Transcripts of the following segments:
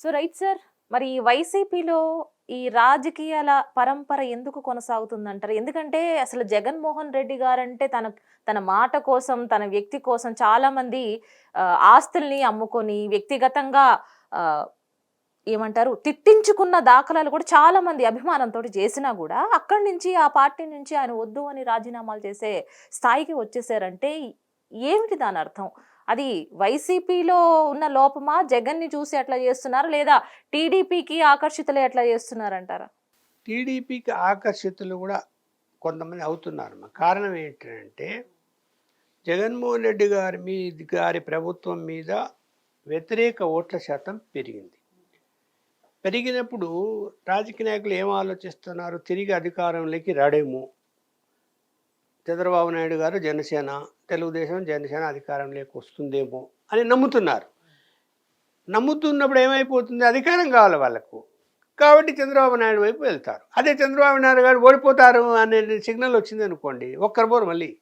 So right sir మరి వైసీపీలో ఈ రాజకీయాల పరంపర ఎందుకు కొనసాగుతుందంటారు? ఎందుకంటే అసలు జగన్మోహన్ రెడ్డి గారంటే తన తన మాట కోసం తన వ్యక్తి కోసం చాలామంది ఆస్తుల్ని అమ్ముకొని వ్యక్తిగతంగా ఏమంటారు తిట్టించుకున్న దాఖలాలు కూడా చాలా మంది అభిమానంతో చేసినా కూడా అక్కడి నుంచి ఆ పార్టీ నుంచి ఆయన వద్దు అని రాజీనామాలు చేసే స్థాయికి వచ్చేసారంటే ఏమిటి దాని అర్థం? అది వైసీపీలో ఉన్న లోపమా? జగన్ని చూసి అట్లా చేస్తున్నారు? లేదా టీడీపీకి ఆకర్షితులే అట్లా చేస్తున్నారంటారా? టీడీపీకి ఆకర్షితులు కూడా కొంతమంది అవుతున్నారు. కారణం ఏంటంటే జగన్మోహన్ రెడ్డి గారి మీద గారి ప్రభుత్వం మీద వ్యతిరేక ఓట్ల శాతం పెరిగింది. పెరిగినప్పుడు రాజకీయ నాయకులు ఏం ఆలోచిస్తున్నారు? తిరిగి అధికారంలోకి రాడేమో చంద్రబాబు నాయుడు గారు జనసేన తెలుగుదేశం జనసేన అధికారంలోకి వస్తుందేమో అని నమ్ముతున్నారు. నమ్ముతున్నప్పుడు ఏమైపోతుంది? అధికారం కావాలి వాళ్ళకు. కాబట్టి చంద్రబాబు నాయుడు వైపు వెళ్తారు. అదే చంద్రబాబు నాయుడు గారు ఓడిపోతారు అనే సిగ్నల్ వచ్చింది అనుకోండి ఒక్కరు బోరు మళ్ళీ.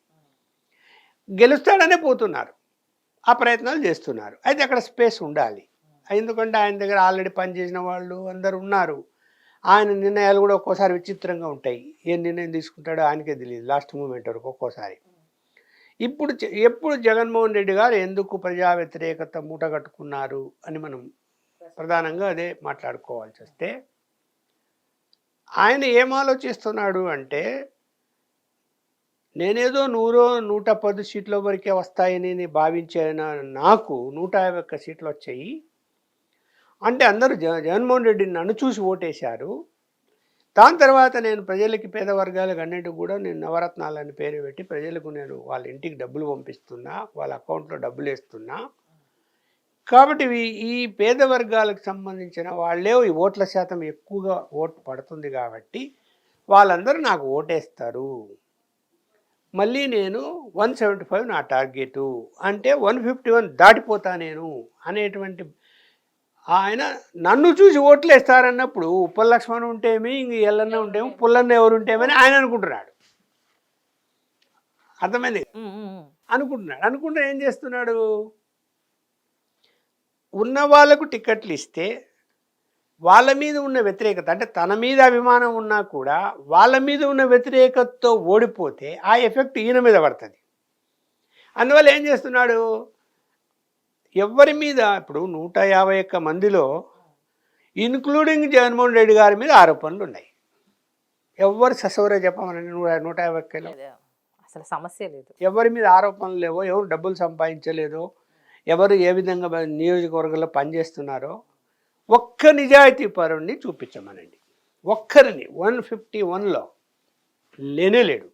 గెలుస్తాడనే పోతున్నారు. ఆ ప్రయత్నాలు చేస్తున్నారు. అయితే అక్కడ స్పేస్ ఉండాలి. ఎందుకంటే ఆయన దగ్గర ఆల్రెడీ పనిచేసిన వాళ్ళు అందరు ఉన్నారు. ఆయన నిర్ణయాలు కూడా ఒక్కోసారి విచిత్రంగా ఉంటాయి. ఏ నిర్ణయం తీసుకుంటాడో ఆయనకే తెలియదు. లాస్ట్ మూమెంట్ వరకు ఒక్కోసారి. ఇప్పుడు జ- ఎప్పుడు జగన్మోహన్ రెడ్డి గారు ఎందుకు ప్రజా వ్యతిరేకత మూట కట్టుకున్నారు అని మనం ప్రధానంగా అదే మాట్లాడుకోవాల్సి వస్తే ఆయన ఏం ఆలోచిస్తున్నాడు అంటే నేనేదో నూరో నూట పది సీట్ల వరకే వస్తాయని భావించిన? నాకు నూట యాభై ఒక్క సీట్లు వచ్చాయి. అంటే అందరూ జ జగన్మోహన్ రెడ్డిని నన్ను చూసి ఓటేశారు. దాని తర్వాత నేను ప్రజలకి పేద వర్గాలకు అన్నిటికి కూడా నేను నవరత్నాలని పేరు పెట్టి ప్రజలకు నేను వాళ్ళ ఇంటికి డబ్బులు పంపిస్తున్నా వాళ్ళ అకౌంట్లో డబ్బులు వేస్తున్నా. కాబట్టి ఈ- ఈ పేద వర్గాలకు సంబంధించిన వాళ్ళే ఈ ఓట్ల శాతం ఎక్కువగా ఓటు పడుతుంది కాబట్టి వాళ్ళందరూ నాకు ఓటేస్తారు. మళ్ళీ నేను వన్ సెవెంటీ ఫైవ్ నా టార్గెటు అంటే వన్ ఫిఫ్టీ వన్ దాటిపోతా నేను అనేటువంటి ఆయన నన్ను చూసి ఓట్లు వేస్తారన్నప్పుడు ఉప్పల లక్ష్మణ్ ఉంటేమి ఇంక ఎల్లన్న ఉంటేమి పుల్లన్న ఎవరు ఉంటేమని ఆయన అనుకుంటున్నాడు. అర్థమైంది. అనుకుంటున్నాడు. అనుకుంటే ఏం చేస్తున్నాడు? ఉన్న వాళ్ళకు టికెట్లు ఇస్తే వాళ్ళ మీద ఉన్న వ్యతిరేకత అంటే తన మీద అభిమానం ఉన్నా కూడా వాళ్ళ మీద ఉన్న వ్యతిరేకతతో ఓడిపోతే ఆ ఎఫెక్ట్ ఈయన మీద పడుతుంది. అందువల్ల ఏం చేస్తున్నాడు? ఎవరి మీద? ఇప్పుడు నూట యాభై ఒక్క మందిలో ఇన్క్లూడింగ్ జగన్మోహన్ రెడ్డి గారి మీద ఆరోపణలు ఉన్నాయి. ఎవరు ససవరే చెప్పమని నూట నూట యాభై ఒక్కలో? అసలు సమస్య లేదు. ఎవరి మీద ఆరోపణలు లేవో ఎవరు డబ్బులు సంపాదించలేదో ఎవరు ఏ విధంగా నియోజకవర్గంలో పనిచేస్తున్నారో ఒక్క నిజాయితీ పరుణ్ణి చూపించమనండి. ఒక్కరిని. వన్ ఫిఫ్టీ వన్లో లేనే లేడు.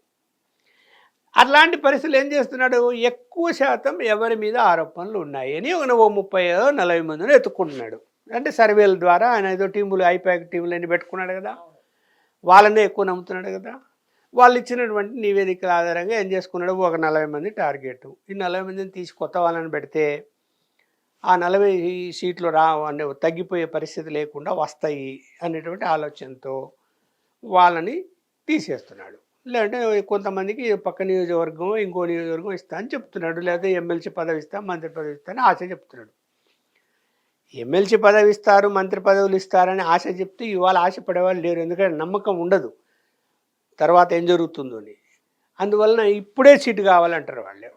అట్లాంటి పరిస్థితులు ఏం చేస్తున్నాడు? ఎక్కువ శాతం ఎవరి మీద ఆరోపణలు ఉన్నాయి అని ఒక ఓ ముప్పై నలభై మందిని ఎత్తుకుంటున్నాడు. అంటే సర్వేల ద్వారా ఆయన ఏదో టీములు ఐపాక్ టీములు అన్ని పెట్టుకున్నాడు కదా? వాళ్ళనే ఎక్కువ నమ్ముతున్నాడు కదా? వాళ్ళు ఇచ్చినటువంటి నివేదికల ఆధారంగా ఏం చేసుకున్నాడు? ఒక నలభై మంది టార్గెట్. ఈ నలభై మందిని తీసి కొత్త వాళ్ళని పెడితే ఆ నలభై సీట్లు రా అనే తగ్గిపోయే పరిస్థితి లేకుండా వస్తాయి అనేటువంటి ఆలోచనతో వాళ్ళని తీసేస్తున్నాడు. లేదంటే కొంతమందికి పక్క నియోజకవర్గం ఇంకో నియోజకవర్గం ఇస్తా అని చెప్తున్నాడు. లేదా ఎమ్మెల్సీ పదవి ఇస్తా మంత్రి పదవి ఇస్తా అని ఆశ చెప్తున్నాడు. ఎమ్మెల్సీ పదవి ఇస్తారు మంత్రి పదవులు ఇస్తారని ఆశ చెప్తే ఇవాళ ఆశపడేవాళ్ళు లేరు. ఎందుకంటే నమ్మకం ఉండదు. తర్వాత ఏం జరుగుతుందో అని. అందువలన ఇప్పుడే సీటు కావాలంటారు వాళ్ళు.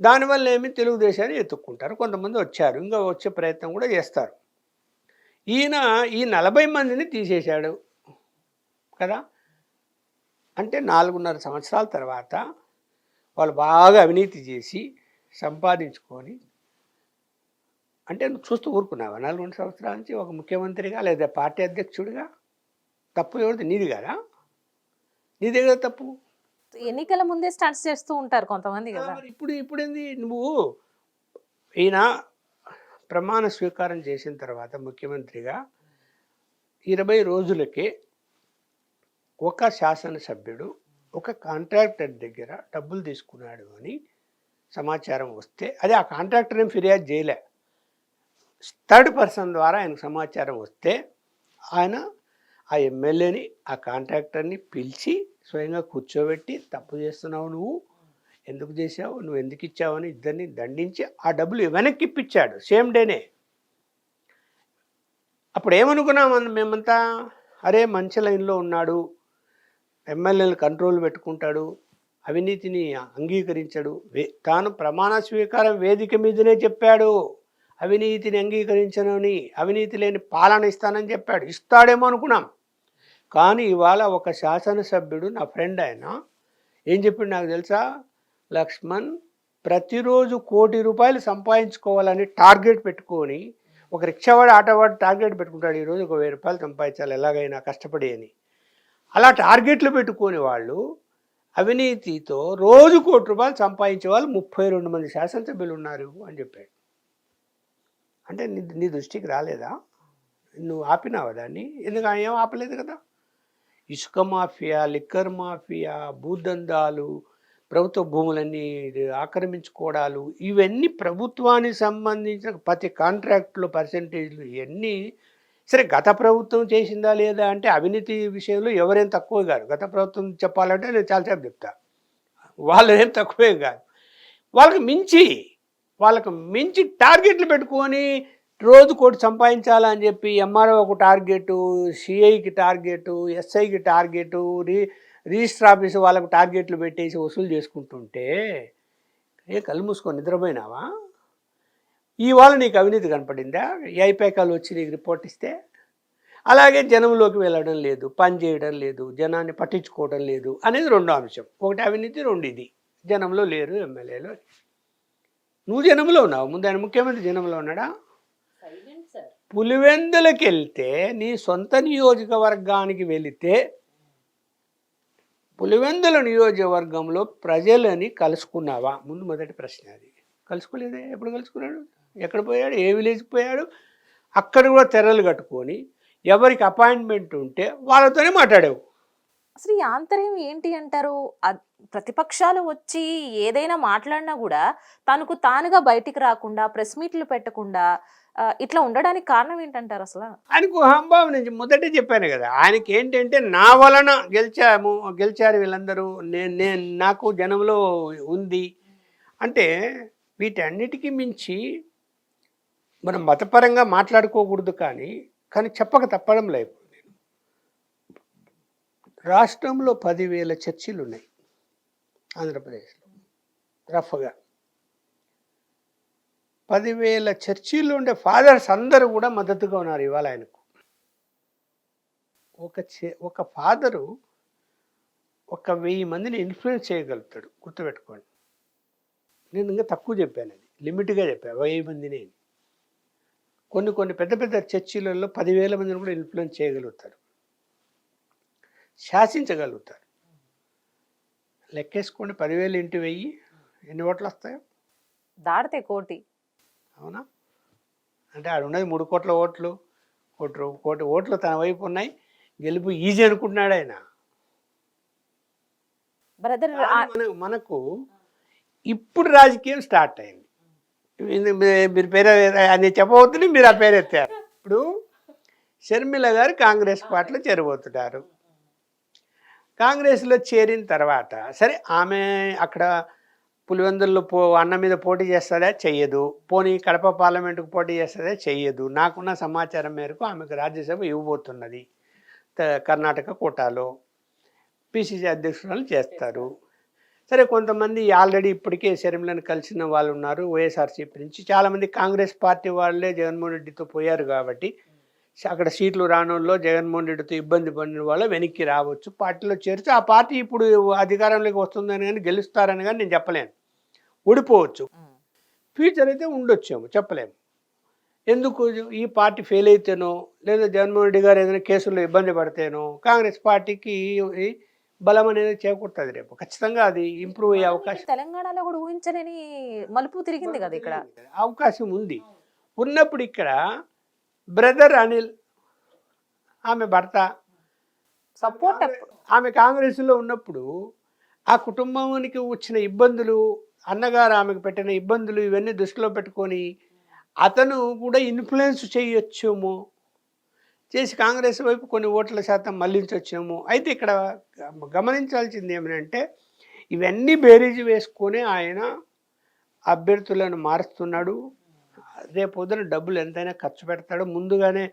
దానివల్ల ఏమి తెలుగుదేశాన్ని ఎత్తుక్కుంటారు. కొంతమంది వచ్చారు. ఇంకా వచ్చే ప్రయత్నం కూడా చేస్తారు. ఈయన ఈ నలభై మందిని తీసేశాడు. కదా? అంటే నాలుగున్నర సంవత్సరాల తర్వాత వాళ్ళు బాగా అవినీతి చేసి సంపాదించుకొని అంటే నువ్వు చూస్తూ ఊరుకున్నావా? నాలుగున్నర సంవత్సరాల నుంచి ఒక ముఖ్యమంత్రిగా లేదా పార్టీ అధ్యక్షుడిగా? తప్పు ఎవరిది? నీది కదా. నీదే కదా తప్పు. ఎన్నికల ముందే స్టార్ట్ చేస్తూ ఉంటారు కొంతమంది కదా. ఇప్పుడు ఇప్పుడు ఏంది నువ్వు ఈయన ప్రమాణ స్వీకారం చేసిన తర్వాత ముఖ్యమంత్రిగా ఇరవై రోజులకే ఒక శాసనసభ్యుడు ఒక కాంట్రాక్టర్ దగ్గర డబ్బులు తీసుకున్నాడు అని సమాచారం వస్తే అదే ఆ కాంట్రాక్టర్ ఏం ఫిర్యాదు చేయలే. థర్డ్ పర్సన్ ద్వారా ఆయనకు సమాచారం వస్తే ఆయన ఆ ఎమ్మెల్యేని ఆ కాంట్రాక్టర్ని పిలిచి స్వయంగా కూర్చోబెట్టి తప్పు చేస్తున్నావు నువ్వు ఎందుకు చేసావు నువ్వు ఎందుకు ఇచ్చావు అని ఇద్దరిని దండించి ఆ డబ్బులు వెనక్కి ఇప్పించాడు సేమ్ డేనే. అప్పుడు ఏమనుకున్నాం మేమంతా? అరే మంచి లైన్లో ఉన్నాడు ఎమ్మెల్యేలు కంట్రోల్ పెట్టుకుంటాడు అవినీతిని అంగీకరించాడు. వే- తాను ప్రమాణ స్వీకారం వేదిక మీదనే చెప్పాడు. అవినీతిని అంగీకరించనని అవినీతి లేని పాలన ఇస్తానని చెప్పాడు. ఇస్తాడేమో అనుకున్నాం. కానీ ఇవాళ ఒక శాసనసభ్యుడు నా ఫ్రెండ్ ఆయన ఏం చెప్పిండు నాకు తెలుసా? లక్ష్మణ్ ప్రతిరోజు కోటి రూపాయలు సంపాదించుకోవాలని టార్గెట్ పెట్టుకొని ఒక రిక్షావాడు ఆటవాడి టార్గెట్ పెట్టుకుంటాడు. ఈరోజు ఒక వెయ్యి రూపాయలు సంపాదించాలి ఎలాగైనా కష్టపడి అని. అలా టార్గెట్లు పెట్టుకునే వాళ్ళు అవినీతితో రోజు కోటి రూపాయలు సంపాదించే వాళ్ళు ముప్పై రెండు మంది శాసనసభ్యులు ఉన్నారు అని చెప్పాడు. అంటే నీ నీ దృష్టికి రాలేదా? నువ్వు ఆపినావా దాన్ని? ఎందుకు ఆయన ఏం ఆపలేదు కదా? ఇసుక మాఫియా లిక్కర్ మాఫియా భూదందాలు ప్రభుత్వ భూములన్నీ ఆక్రమించుకోవడాలు ఇవన్నీ ప్రభుత్వానికి సంబంధించిన ప్రతి కాంట్రాక్ట్లో పర్సంటేజ్లు ఇవన్నీ సరే గత ప్రభుత్వం చేసిందా లేదా అంటే అవినీతి విషయంలో ఎవరేం తక్కువ కాదు. గత ప్రభుత్వం చెప్పాలంటే నేను చాలాసేపు చెప్తా. వాళ్ళు ఏం తక్కువే కాదు. వాళ్ళకి మించి వాళ్ళకు మించి టార్గెట్లు పెట్టుకొని రోజు కోటి సంపాదించాలని చెప్పి ఎంఆర్ఓ ఒక సిఐకి టార్గెట్ ఎస్ఐకి టార్గెట్ రీ రిజిస్టర్ ఆఫీస్ వాళ్ళకు టార్గెట్లు పెట్టేసి వసూలు చేసుకుంటుంటే ఏ కళ్ళు మూసుకొని నిద్రపోయినావా? ఇవాళ నీకు అవినీతి కనపడిందా? ఐపాకాలు వచ్చి నీకు రిపోర్ట్ ఇస్తే? అలాగే జనంలోకి వెళ్ళడం లేదు పని చేయడం లేదు జనాన్ని పట్టించుకోవడం లేదు అనేది రెండో అంశం. ఒకటి అవినీతి రెండు ఇది. జనంలో లేరు ఎమ్మెల్యేలు. నువ్వు జనంలో ఉన్నావు. ముందు ఆయన ముఖ్యమంత్రి జనంలో ఉన్నాడా? పులివెందులకి వెళ్తే నీ సొంత నియోజకవర్గానికి వెళితే పులివెందుల నియోజకవర్గంలో ప్రజలని కలుసుకున్నావా? ముందు మొదటి ప్రశ్న అది. కలుసుకోలేదే ఎప్పుడు కలుసుకున్నాడు? ఎక్కడ పోయాడు? ఏ విలేజ్కి పోయాడు? అక్కడ కూడా తెరలు కట్టుకొని ఎవరికి అపాయింట్మెంట్ ఉంటే వాళ్ళతోనే మాట్లాడావు. అసలు ఈ ఆంతర్యం ఏంటి అంటారు? ప్రతిపక్షాలు వచ్చి ఏదైనా మాట్లాడినా కూడా తనకు తానుగా బయటికి రాకుండా ప్రెస్ మీట్లు పెట్టకుండా ఇట్లా ఉండడానికి కారణం ఏంటంటారు అసలు? ఆయనకు హంబాబు నుంచి మొదటే చెప్పాను కదా ఆయనకి ఏంటంటే నా వలన గెలిచాము గెలిచారు వీళ్ళందరూ నేను నేను నాకు జనంలో ఉంది. అంటే వీటన్నిటికీ మించి మనం మతపరంగా మాట్లాడుకోకూడదు కానీ కానీ చెప్పక తప్పడం లేదు. రాష్ట్రంలో పదివేల చర్చిలు ఉన్నాయి ఆంధ్రప్రదేశ్లో రఫ్గా. పదివేల చర్చిల్లో ఉండే ఫాదర్స్ అందరూ కూడా మద్దతుగా ఉన్నారు ఇవాళ ఆయనకు. ఒక చే ఒక ఫాదరు ఒక వెయ్యి మందిని ఇన్ఫ్లుయెన్స్ చేయగలుగుతాడు గుర్తుపెట్టుకోండి. నేను ఇంకా తక్కువ చెప్పాను అది. లిమిట్గా చెప్పాను వెయ్యి మందిని. కొన్ని కొన్ని పెద్ద పెద్ద చర్చిలలో పదివేల మందిని కూడా ఇన్ఫ్లుయెన్స్ చేయగలుగుతారు. శాసించగలుగుతారు. లెక్కేసుకోండి. పదివేలు ఇంటి వెయ్యి ఎన్ని ఓట్లు వస్తాయో? దాడితే కోటి. అవునా? అంటే ఆడ ఉన్నది మూడు కోట్ల ఓట్లు. కోటి కోటి ఓట్లు తన వైపు ఉన్నాయి. గెలుపు ఈజీ అనుకుంటున్నాడు ఆయన. బ్రదర్ మనకు ఇప్పుడు రాజకీయం స్టార్ట్ అయింది. మీరు పేరు అని చెప్పబోతుంది మీరు ఆ పేరు ఎత్తారు. ఇప్పుడు షర్మిల గారు కాంగ్రెస్ పార్టీలో చేరబోతున్నారు. కాంగ్రెస్లో చేరిన తర్వాత సరే ఆమె అక్కడ పులివెందుల్లో పో అన్న మీద పోటీ చేస్తుందా? చెయ్యదు. పోనీ కడప పార్లమెంటుకు పోటీ చేస్తుందా? చెయ్యదు. నాకున్న సమాచారం మేరకు ఆమెకు రాజ్యసభ ఇవ్వబోతున్నది. త- కర్ణాటక కోటాలో. పిసిసి అధ్యక్షురాలు చేస్తారు. సరే కొంతమంది ఆల్రెడీ ఇప్పటికే షర్మిలను కలిసిన వాళ్ళు ఉన్నారు వైఎస్ఆర్సీపీ నుంచి. చాలామంది కాంగ్రెస్ పార్టీ వాళ్ళే జగన్మోహన్ రెడ్డితో పోయారు కాబట్టి అక్కడ సీట్లు రానోళ్ళు జగన్మోహన్ రెడ్డితో ఇబ్బంది పడిన వాళ్ళు వెనక్కి రావచ్చు పార్టీలో చేర్చి ఆ పార్టీ ఇప్పుడు అధికారంలోకి వస్తుందని కానీ గెలుస్తారని కానీ నేను చెప్పలేను. ఓడిపోవచ్చు. ఫ్యూచర్ అయితే ఉండొచ్చేమో చెప్పలేము. ఎందుకు ఈ పార్టీ ఫెయిల్ అయితేనో లేదా జగన్మోహన్ రెడ్డి గారు ఏదైనా కేసుల్లో ఇబ్బంది పడితేనో కాంగ్రెస్ పార్టీకి బలం అనేది చేకూరుతుంది రేపు. ఖచ్చితంగా అది ఇంప్రూవ్ అయ్యే అవకాశం. తెలంగాణలో కూడా ఊహించలేని మలుపు తిరిగింది కదా ఇక్కడ. అవకాశం ఉంది. ఉన్నప్పుడు ఇక్కడ బ్రదర్ అనిల్ ఆమె భర్త సపోర్ట్ ఆమె కాంగ్రెస్లో ఉన్నప్పుడు ఆ కుటుంబానికి వచ్చిన ఇబ్బందులు అన్నగారు ఆమెకు పెట్టిన ఇబ్బందులు ఇవన్నీ దృష్టిలో పెట్టుకొని అతను కూడా ఇన్ఫ్లుయెన్స్ చేయొచ్చేమో చేసి కాంగ్రెస్ వైపు కొన్ని ఓట్ల శాతం మళ్ళించవచ్చేమో అయితే ఇక్కడ గమనించాల్సింది ఏమిటంటే ఇవన్నీ బేరీజు వేసుకొని ఆయన అభ్యర్థులను మారుస్తున్నాడు. రేపొద్దున పొద్దున డబ్బులు ఎంతైనా ఖర్చు పెడతాడు. ముందుగానే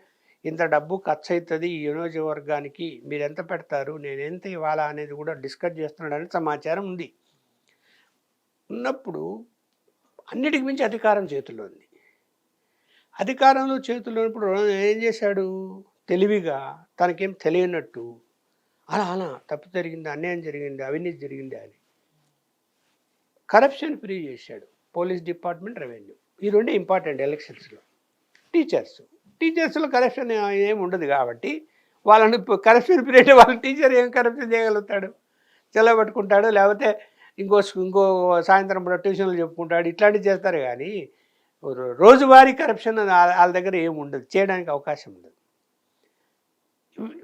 ఇంత డబ్బు ఖర్చు అవుతుంది ఈ నియోజకవర్గానికి మీరు ఎంత పెడతారు నేను ఎంత ఇవ్వాలా అనేది కూడా డిస్కస్ చేస్తున్నాడని సమాచారం ఉంది. ఉన్నప్పుడు అన్నిటికి మించి అధికారం చేతిలో ఉంది. అధికారంలో చేతిలో ఉన్నప్పుడు ఏం చేశాడు? తెలివిగా తనకేం తెలియనట్టు. అలా అలా తప్పు జరిగింది అన్యాయం జరిగింది అవినీతి జరిగింది అని. కరప్షన్ ఫ్రీ చేశాడు. పోలీస్ డిపార్ట్మెంట్ రెవెన్యూ ఈ రెండే ఇంపార్టెంట్ ఎలక్షన్స్లో టీచర్స్ టీచర్స్లో కరప్షన్ ఏమి ఉండదు కాబట్టి వాళ్ళని కరప్షన్ పీరియడ్ వాళ్ళ టీచర్ ఏం కరప్షన్ చేయగలుగుతాడు? చెల్లబట్టుకుంటాడు లేకపోతే ఇంకో ఇంకో సాయంత్రం పూట ట్యూషన్లు చెప్పుకుంటాడు ఇట్లాంటివి చేస్తారు కానీ రోజువారీ కరప్షన్ వాళ్ళ దగ్గర ఏమి ఉండదు. చేయడానికి అవకాశం ఉండదు.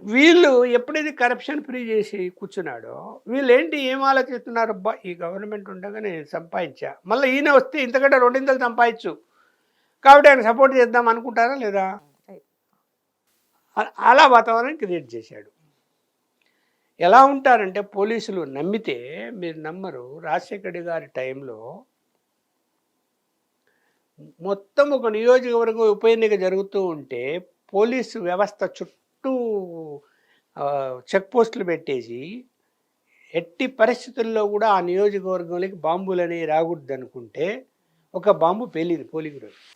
వీళ్ళు ఎప్పుడైతే కరప్షన్ ఫ్రీ చేసి కూర్చున్నాడో వీళ్ళు ఏంటి ఏం ఆలోచిస్తున్నారు? అబ్బా ఈ గవర్నమెంట్ ఉండగా నేను సంపాదించా. మళ్ళీ ఈయన వస్తే ఇంతకంటే రెండింతలు సంపాదించు. కాబట్టి ఆయన సపోర్ట్ చేద్దాం అనుకుంటారా లేదా? అ- అలా వాతావరణం క్రియేట్ చేశాడు. ఎలా ఉంటారంటే పోలీసులు నమ్మితే మీరు నమ్మరు. రాజశేఖర్ గారి టైంలో మొత్తం ఒక నియోజకవర్గం ఉప ఎన్నిక జరుగుతూ ఉంటే పోలీసు వ్యవస్థ చుట్టూ ఆ, చెక్ పోస్టులు పెట్టేసి ఎట్టి పరిస్థితుల్లో కూడా ఆ నియోజకవర్గంలోకి బాంబులని రాకూడదు అనుకుంటే ఒక బాంబు పేలింది పోలింగ్ రోజు.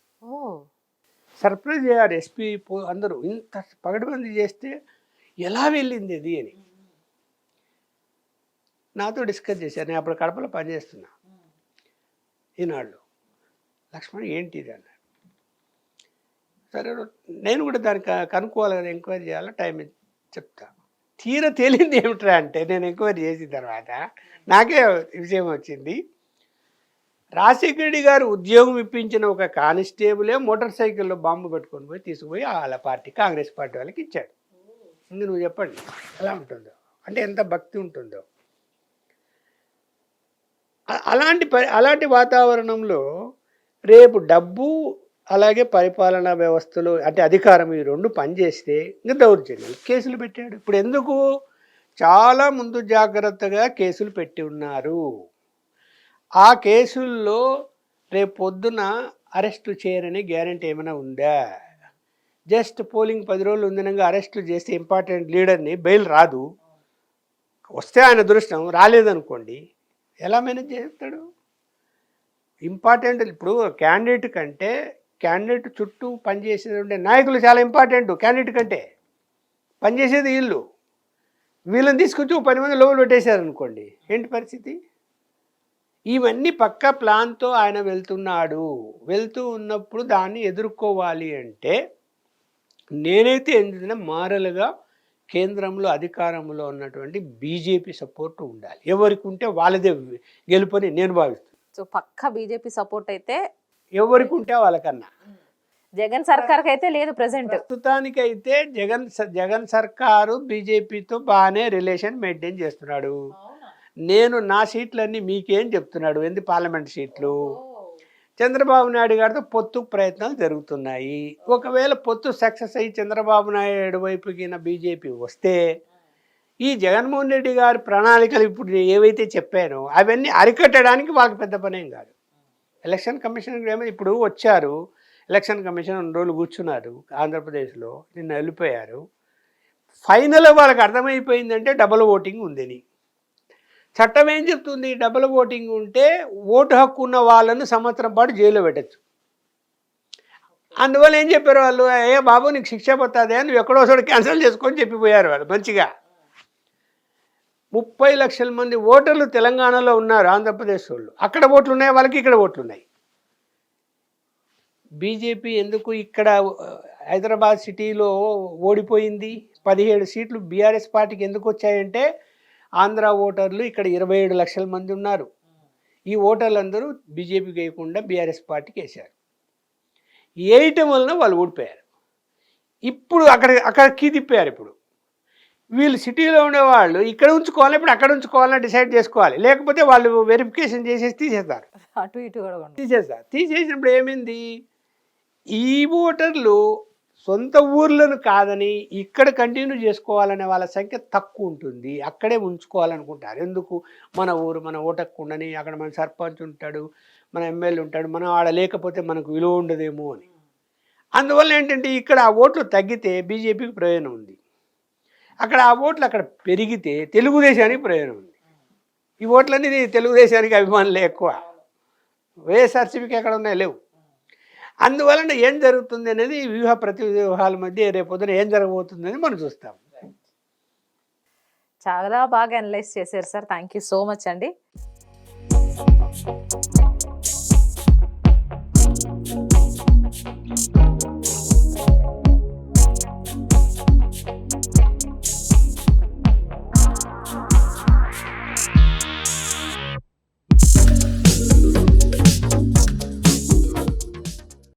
సర్ప్రైజ్ అయ్యారు ఎస్పీ పో అందరూ. ఇంత పగడబంది చేస్తే ఎలా వెళ్ళింది అది అని. నాతో డిస్కస్ చేశారు. నేను అప్పుడు కడపలో పనిచేస్తున్నా. ఈనాళ్ళు లక్ష్మణ్ ఏంటి ఇది అన్నాడు. సరే నేను కూడా దానికి కనుక్కోవాలి కదా ఎంక్వైరీ చేయాలి టైం చెప్తా. తీర తేలింది ఏమిట్రా అంటే నేను ఎంక్వైరీ చేసిన తర్వాత నాకే విషయం వచ్చింది. రాజశేఖర రెడ్డి గారు ఉద్యోగం ఇప్పించిన ఒక కానిస్టేబులే మోటార్ సైకిల్లో బాంబు పెట్టుకొని పోయి తీసుకుపోయి వాళ్ళ పార్టీ కాంగ్రెస్ పార్టీ వాళ్ళకి ఇచ్చాడు. ఇంక నువ్వు చెప్పండి ఎలా ఉంటుందో? అంటే ఎంత భక్తి ఉంటుందో? అలాంటి అలాంటి వాతావరణంలో రేపు డబ్బు అలాగే పరిపాలనా వ్యవస్థలు అంటే అధికారం ఈ రెండు పనిచేస్తే ఇంకా దౌర్జన్యాలు కేసులు పెట్టాడు. ఇప్పుడు ఎందుకు చాలా ముందు జాగ్రత్తగా కేసులు పెట్టి ఉన్నారు. ఆ కేసుల్లో రేపు పొద్దున అరెస్టు చేయరని గ్యారంటీ ఏమైనా ఉందా? జస్ట్ పోలింగ్ పది రోజులు ఉందనగా అరెస్టు చేస్తే ఇంపార్టెంట్ లీడర్ని బెయిల్ రాదు. వస్తే ఆయన దృష్టం రాలేదనుకోండి ఎలా మేనేజ్ చేస్తాడు? ఇంపార్టెంట్ ఇప్పుడు క్యాండిడేట్ కంటే క్యాండిడేట్ చుట్టూ పనిచేసేది ఉండే నాయకులు చాలా ఇంపార్టెంట్ క్యాండిడేట్ కంటే. పనిచేసేది వీళ్ళు. వీళ్ళని తీసుకొచ్చి పది మంది లోపల పెట్టేశారు అనుకోండి ఏంటి పరిస్థితి? ఇవన్నీ పక్క ప్లాన్తో ఆయన వెళ్తున్నాడు. వెళ్తూ ఉన్నప్పుడు దాన్ని ఎదుర్కోవాలి అంటే నేనైతే ఎందుకంటే మారలుగా కేంద్రంలో అధికారంలో ఉన్నటువంటి బీజేపీ సపోర్ట్ ఉండాలి. ఎవరికి ఉంటే వాళ్ళదే గెలుపని నేను భావిస్తున్నాను సో పక్క బీజేపీ సపోర్ట్ అయితే ఎవరికి ఉంటే వాళ్ళకన్నా. జగన్ సర్కార్ అయితే లేదు ప్రెసెంట్ ప్రస్తుతానికైతే జగన్ జగన్ సర్కారు బీజేపీతో బాగానే రిలేషన్ మెయింటైన్ చేస్తున్నాడు. నేను నా సీట్లన్నీ మీకేం చెప్తున్నాడు? ఎందు పార్లమెంట్ సీట్లు? చంద్రబాబు నాయుడు గారితో పొత్తు ప్రయత్నాలు జరుగుతున్నాయి. ఒకవేళ పొత్తు సక్సెస్ అయ్యి చంద్రబాబు నాయుడు వైపుకిన బీజేపీ వస్తే ఈ జగన్మోహన్ రెడ్డి గారి ప్రణాళికలు ఇప్పుడు ఏవైతే చెప్పానో అవన్నీ అరికట్టడానికి వాళ్ళకి పెద్ద పనేం కాదు. ఎలక్షన్ కమిషన్ ఏమో ఇప్పుడు వచ్చారు. ఎలక్షన్ కమిషన్ రెండు రోజులు కూర్చున్నారు ఆంధ్రప్రదేశ్లో నిన్న వెళ్ళిపోయారు. ఫైనల్ వాళ్ళకి అర్థమైపోయిందంటే డబుల్ ఓటింగ్ ఉందని చట్టం ఏం చెప్తుంది? డబుల్ ఓటింగ్ ఉంటే ఓటు హక్కు ఉన్న వాళ్ళను సంవత్సరం పాటు జైల్లో పెట్టచ్చు. అందువల్ల ఏం చెప్పారు వాళ్ళు? ఏ బాబు నీకు శిక్ష పడుతుంది అని ఎక్కడోసారి ఎక్కడో క్యాన్సిల్ చేసుకొని చెప్పిపోయారు వాళ్ళు మంచిగా. ముప్పై లక్షల మంది ఓటర్లు తెలంగాణలో ఉన్నారు ఆంధ్రప్రదేశ్ వాళ్ళు. అక్కడ ఓట్లు ఉన్నాయి వాళ్ళకి ఇక్కడ ఓట్లు ఉన్నాయి బీజేపీ ఎందుకు ఇక్కడ హైదరాబాద్ సిటీలో ఓడిపోయింది? పదిహేడు సీట్లు బీఆర్ఎస్ పార్టీకి ఎందుకు వచ్చాయంటే ఆంధ్ర ఓటర్లు ఇక్కడ ఇరవై ఏడు లక్షల మంది ఉన్నారు. ఈ ఓటర్లందరూ బీజేపీకి వేయకుండా బీఆర్ఎస్ పార్టీకి వేశారు. వేయటం వలన వాళ్ళు ఓడిపోయారు. ఇప్పుడు అక్కడ అక్కడ కీ తిప్పారు ఇప్పుడు. వీళ్ళు సిటీలో ఉండేవాళ్ళు ఇక్కడ ఉంచుకోవాలి ఇప్పుడు అక్కడ ఉంచుకోవాలని డిసైడ్ చేసుకోవాలి. లేకపోతే వాళ్ళు వెరిఫికేషన్ చేసేసి తీసేస్తారు. అటు ఇటు కూడా. తీసేస్తారు. తీసేసినప్పుడు ఏమైంది? ఈ ఓటర్లు సొంత ఊర్లను కాదని ఇక్కడ కంటిన్యూ చేసుకోవాలనే వాళ్ళ సంఖ్య తక్కువ ఉంటుంది. అక్కడే ఉంచుకోవాలనుకుంటారు. ఎందుకు? మన ఊరు మన ఓటక్కుండని అక్కడ మన సర్పంచ్ ఉంటాడు మన ఎమ్మెల్యే ఉంటాడు మనం ఆడ లేకపోతే మనకు విలువ ఉండదేమో అని. అందువల్ల ఏంటంటే ఇక్కడ ఆ ఓట్లు తగ్గితే బీజేపీకి ప్రయోజనం ఉంది. అక్కడ ఆ ఓట్లు అక్కడ పెరిగితే తెలుగుదేశానికి ప్రయోజనం ఉంది. ఈ ఓట్లన్నీ తెలుగుదేశానికి అభిమానులే ఎక్కువ. వైఎస్ఆర్సీపీకి ఎక్కడ ఉన్నాయి? లేవు. అందువలన ఏం జరుగుతుంది అనేది వ్యూహ ప్రతి వ్యూహాల మధ్య రేపొద్దున ఏం జరగబోతుంది అని మనం చూస్తాం. చాలా బాగా అనలైజ్ చేశారు sir. Thank you so much అండి.